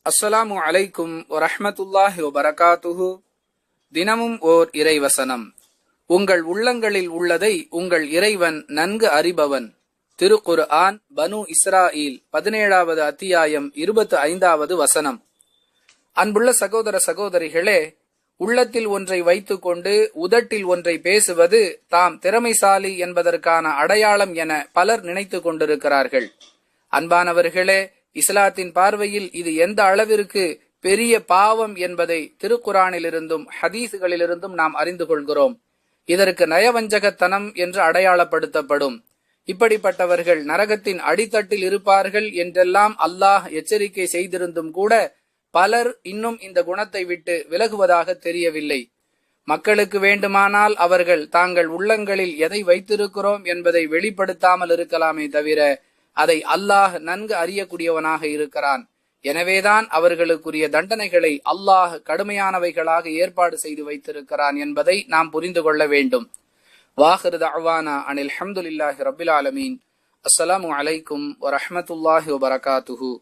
அஸ்ஸலாமு அலைக்கும் வரஹமத்துல்லாஹி வபரகாத்துஹு. தினமும் ஓர் இறைவசனம். உங்கள் உள்ளங்களில் உள்ளதை உங்கள் இறைவன் நன்கு அறிபவன். திருக்குர் ஆன் பனு இஸ்ராயில் பதினேழாவது அத்தியாயம் இருபத்து ஐந்தாவது வசனம். அன்புள்ள சகோதர சகோதரிகளே உள்ளத்தில் ஒன்றை வைத்துக்கொண்டு உதட்டில் ஒன்றை பேசுவது தாம் திறமைசாலி என்பதற்கான அடையாளம் என பலர் நினைத்து கொண்டிருக்கிறார்கள். அன்பானவர்களே இஸ்லாத்தின் பார்வையில் இது எந்த அளவிற்கு பெரிய பாவம் என்பதை திருக்குரானிலிருந்தும் ஹதீசுகளிலிருந்தும் நாம் அறிந்து கொள்கிறோம். இதற்கு நயவஞ்சகத்தனம் என்று அடையாளப்படுத்தப்படும். இப்படிப்பட்டவர்கள் நரகத்தின் அடித்தட்டில் இருப்பார்கள் என்றெல்லாம் அல்லாஹ் எச்சரிக்கை செய்திருந்தும் கூட பலர் இன்னும் இந்த குணத்தை விட்டு விலகுவதாக தெரியவில்லை. மக்களுக்கு வேண்டுமானால் அவர்கள் தாங்கள் உள்ளங்களில் எதை வைத்திருக்கிறோம் என்பதை வெளிப்படுத்தாமல் இருக்கலாமே தவிர அதை அல்லாஹ் நன்கு அறியக்கூடியவனாக இருக்கிறான். எனவேதான் அவர்களுக்குரிய தண்டனைகளை அல்லாஹ் கடுமையானவைகளாக ஏற்பாடு செய்து வைத்திருக்கிறான் என்பதை நாம் புரிந்து கொள்ள வேண்டும். வாஹிரு தவானா அனில் ஹம்துல்லாஹி ரபில் ஆலமீன். அஸ்ஸலாமு அலைக்கும் வரமத்துல்லாஹி வபரகாத்துஹூ.